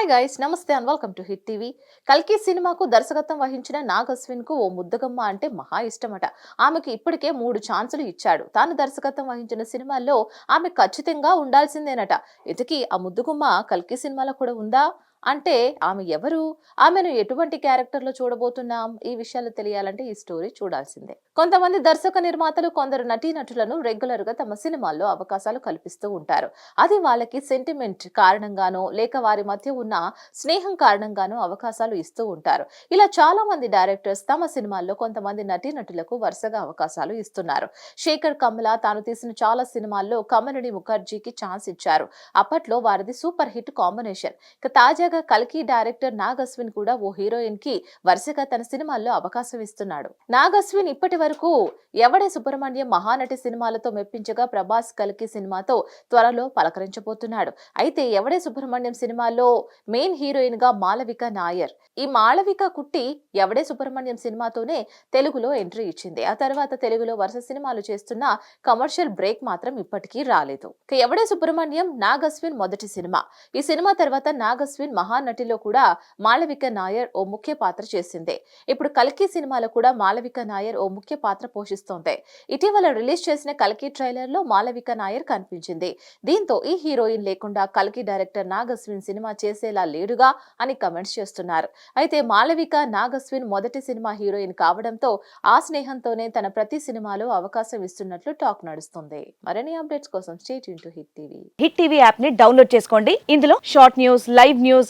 Hi guys నమస్తే and welcome to Hit TV కల్కి సినిమాకు దర్శకత్వం వహించిన నాగ్కు ఓ ముద్దగమ్మ అంటే మహా ఇష్టమట. ఆమెకు ఇప్పటికే మూడు ఛాన్సులు ఇచ్చాడు. తాను దర్శకత్వం వహించిన సినిమాల్లో ఆమె ఖచ్చితంగా ఉండాల్సిందేనట. ఇతకి ఆ ముద్దుగుమ్మ కల్కి సినిమాలో కూడా ఉందా? అంటే ఆమె ఎవరు? ఆమెను ఎటువంటి క్యారెక్టర్లో చూడబోతున్నాం? ఈ విషయాలు తెలియాలంటే ఈ స్టోరీ చూడాల్సిందే. కొంతమంది దర్శక నిర్మాతలు కొందరు నటీనటులను రెగ్యులర్గా తమ సినిమాల్లో అవకాశాలు కల్పిస్తూ ఉంటారు. అది వాళ్ళకి సెంటిమెంట్ కారణంగానో లేక వారి మధ్య ఉన్న స్నేహం కారణంగానో అవకాశాలు ఇస్తూ ఉంటారు. ఇలా చాలా మంది డైరెక్టర్స్ తమ సినిమాల్లో కొంతమంది నటీనటులకు వరుసగా అవకాశాలు ఇస్తున్నారు. శేఖర్ కమల తాను తీసిన చాలా సినిమాల్లో కమలిని ముఖర్జీకి ఛాన్స్ ఇచ్చారు. అప్పట్లో వారిది సూపర్ హిట్ కాంబినేషన్. ఇక తాజాగా కల్కి డైరెక్టర్ నాగ్ అశ్విన్ కూడా ఓ హీరోయిన్కి వరుసగా తన సినిమాల్లో అవకాశం ఇస్తున్నాడు. నాగ్ అశ్విన్ ఇప్పటి వరకు ఎవడే సుబ్రహ్మణ్యం మహానటి సినిమాలతో మెప్పించగా ప్రభాస్ కల్కి సినిమాతో త్వరలో పలకరించబోతున్నాడు. అయితే ఎవడే సుబ్రహ్మణ్యం సినిమాలో మెయిన్ హీరోయిన్గా మాళవిక నాయర్? ఈ మాళవిక కుట్టి ఎవడే సుబ్రహ్మణ్యం సినిమాతోనే తెలుగులో ఎంట్రీ ఇచ్చింది. ఆ తర్వాత తెలుగులో వరుస సినిమాలు చేస్తున్న కమర్షియల్ బ్రేక్ మాత్రం ఇప్పటికీ రాలేదు. ఎవడే సుబ్రహ్మణ్యం? నాగ్ అశ్విన్ మొదటి సినిమా. ఈ సినిమా తర్వాత నాగ్ అశ్విన్ మహానటిలో కూడా మాళవిక నాయర్ ఓ ముఖ్య పాత్ర చేసింది. ఇప్పుడు కల్కి సినిమాలో కూడా మాళవిక నాయర్ ఓ ముఖ్య పాత్ర పోషిస్తోంది. ఇటీవల రిలీజ్ చేసిన కల్కి ట్రైలర్లో మాళవిక నాయర్ కనిపించింది. దీంతో ఈ హీరోయిన్ లేకుండా కల్కి డైరెక్టర్ నాగస్విన్ సినిమా చేసేలా లేడుగా అని కమెంట్స్ చేస్తున్నారు. అయితే మాళవిక నాగస్విన్ మొదటి సినిమా హీరోయిన్ కావడంతో ఆ స్నేహంతోనే తన ప్రతి సినిమాలో అవకాశం ఇస్తున్నట్లు టాక్ నడుస్తుంది. మరిన్ని అప్డేట్స్ కోసం state to Hit TV. Hit TV యాప్ని డౌన్లోడ్ చేసుకోండి. ఇందులో short news live news